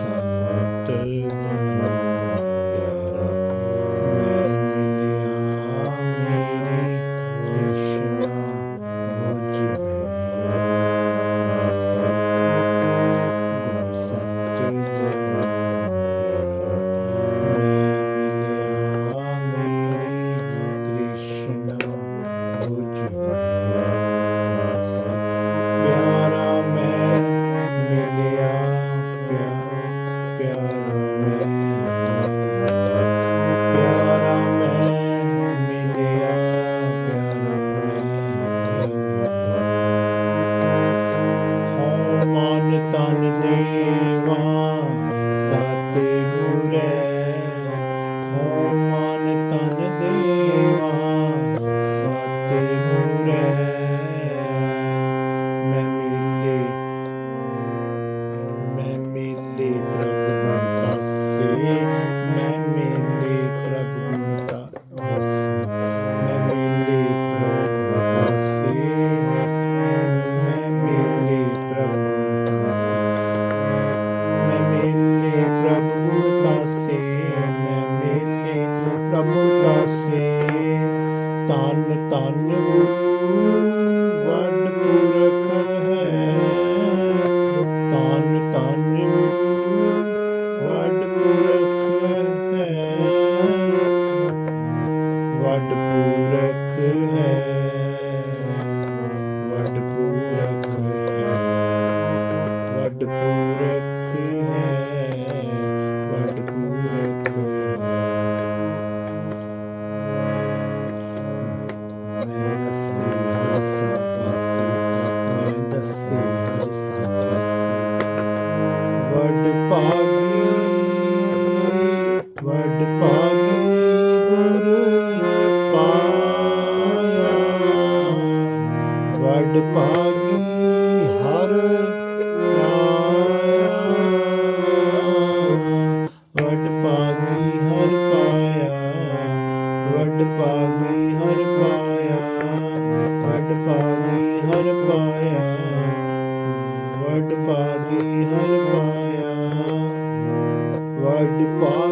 Summer. ตอนในตอนเรื่อง பாடு பா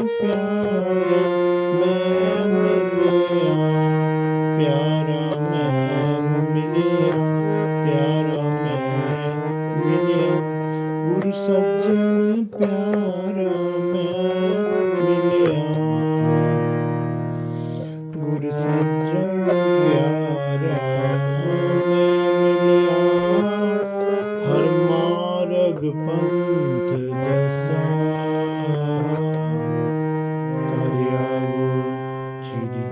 ਪਿਆਰ ਮੈਂ ਮਿਲਿਆ ਪਿਆਰਾ ਮੈਂ ਮਿਲਿਆ ਪਿਆਰਾ ਮੈਂ ਮਿਲਿਆ ਗੁਰ ਸੱਜਣ ਪਿਆਰਾ ਮੈਂ ਮਿਲਿਆ ਗੁਰ ਸੱਜਣ ਪਿਆਰਾ ਮੈਂ ਮਿਲਿਆ ਹਰ ਮਾਰਗ ਪੰਥ ਦਸਾ you.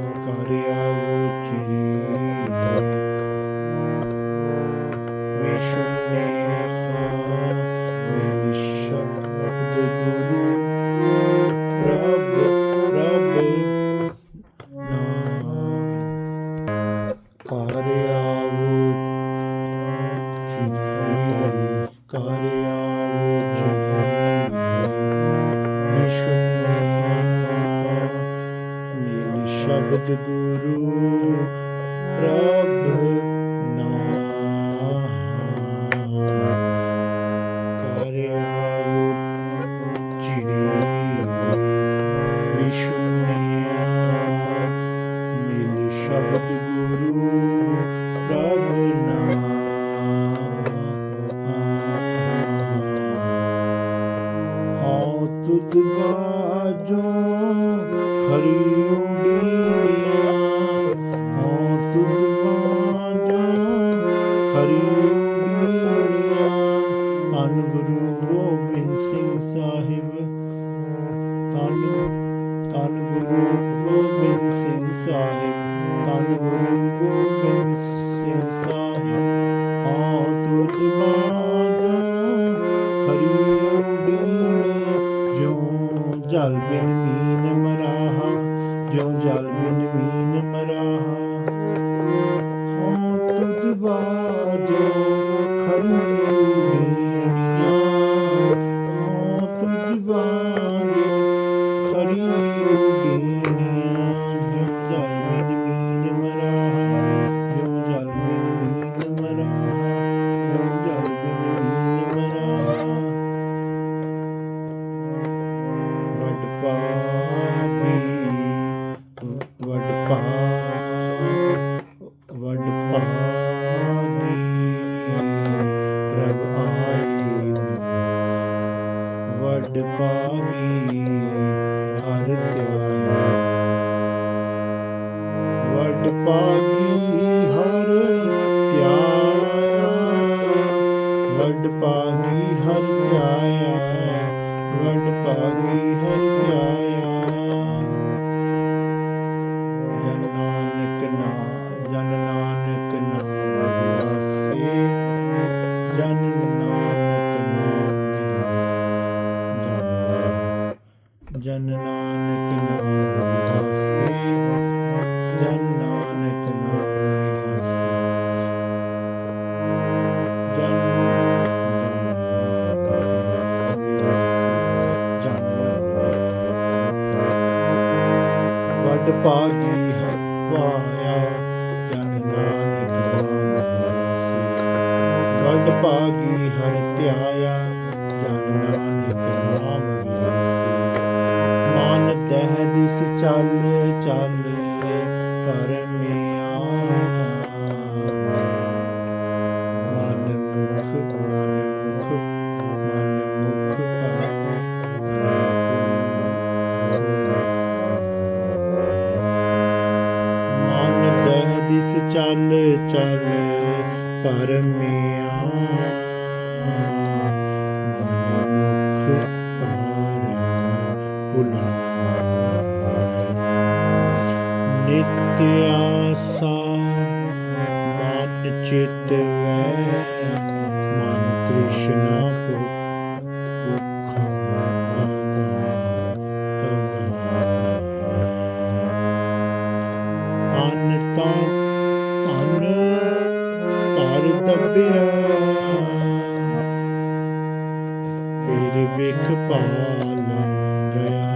ਸ਼ਬਦ ਗੁਰੂ ਪ੍ਰਭ ਨਾਮ। ਹਉ ਤੁਧ ਬਾਜੋ ਖਰੀ ਉਡੀਆਂ। ਹਉ ਤੁਧ ਬਾਜੋ ਖਰੀ ਉਡੀਆਂ। ਧੰਨ ਗੁਰੂ ਗੋਬਿੰਦ ਸਿੰਘ ਸਾਹਿਬ। ਧੰਨ ਧੰਨ ਗੁਰੂ ਗੋਬਿੰਦ ਸਿੰਘ ਸਾਹਿਬ। ਧੰਨ ਗੁਰੂ ਗੋਬਿੰਦ ਸਿੰਘ ਸਾਹਿਬ ਹਉ ਤੁਧ ਬਾਜੋ ਖਰੀ ਉਡੀਆਂ ਜੋ ਜਲ ਬਿਨ ਮੀਨ ਮਰਾਹਾ ਜੋ ਜਲ ਬਿਨ ਮੀਨ ਮਰਾਹਾ ਹਉ ਤੁਧ ਬਾਜੋ ਖਰੀ ਵਡ ਪਾ ਵਡ ਪਾਗੀ ਪ੍ਰਭ ਆਏ ਵਡ ਪਾਗੀ ਹਰ ਧਿਆਇਆ ਵਡ ਪਾਗੀ ਹਰ ਧਿਆਇਆ ਵਡ ਪਾਗੀ ਹਰ ਧਿਆਇਆ ਵਡ ਪਾਗੀ ਵਡ ਪਾਗੀ ਹਰ ਪਾਇਆ, ਜਨ ਨਾਨਕ ਨਾਮ ਵਿਗਾਸੇ ਵਡ ਪਾਗੀ ਹਰ ਧਿਆਇਆ, ਜਨ ਨਾਨਕ ਨਾਮ ਵਿਗਾਸੇ ਮਨ ਤਹਿ ਦਿਸ ਚੱਲ ਚੱਲ ਪਰਮਿਆ ਪਰਮਿਆ ਮਨ ਮੁਖ ਪਾਰਨ ਭੁਲਾਇਆ ਨਿਤ ਆਸਾ ਮਨ ਚਿਤ ਵੈ ਮਨ ਤ੍ਰਿਸ਼ਨਾ ਭੁਖ ਵੇਖ ਪਾਲਣ ਗਿਆ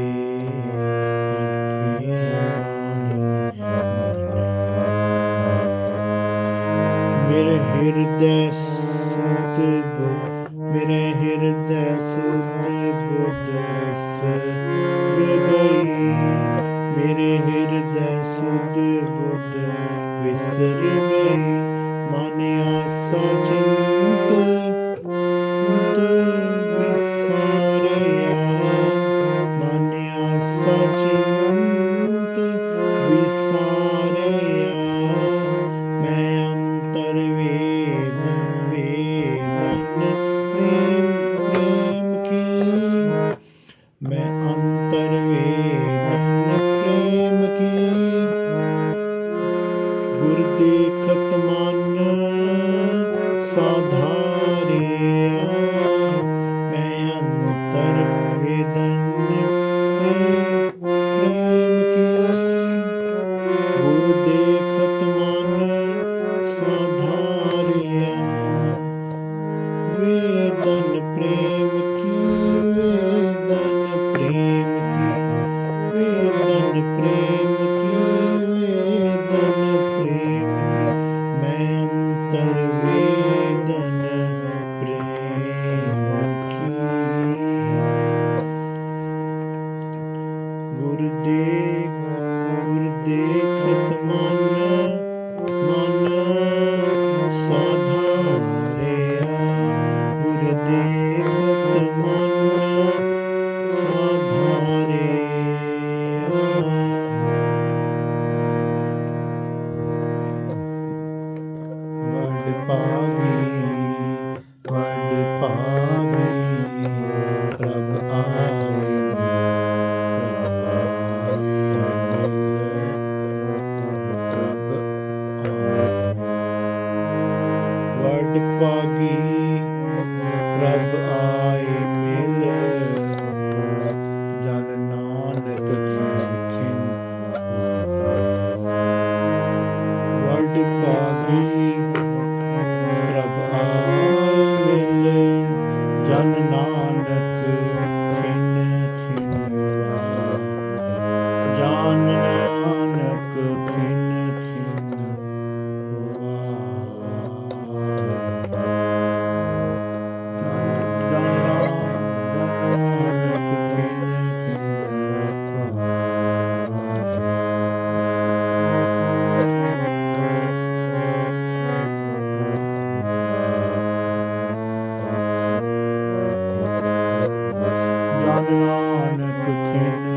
ਸਾਧਾਰਿਆ ਮੈਂ ਅੰਤਰ ਵੇਦਨ ਪ੍ਰੇਮ ਪ੍ਰੇਮ ਕੀ ਗੁਰ ਦੇਖਤ ਮਨ ਸਾਧਾਰਿਆ ਵੇਦਨ ਪ੍ਰੇਮ ਕੀ ਵੇਦਨ ਪ੍ਰੇਮ ਕੀ ਵੇਦਨ ਪ੍ਰੇਮ ਵਡ ਪਾਗੀ ਪ੍ਰਭ ਆਏ ਮਿਲ। ਜਨ ਨਾਨਕ ਖਿਨ ਖਿਨ ਵਡ ਪਾਗੀ ਪ੍ਰਭ ਆਏ ਮਿਲ। ਜਨ ਨਾਨਕ ਖਿਨ ਖਿਨ ਜਾਨ ਨਾਨਕ ਖਿਨ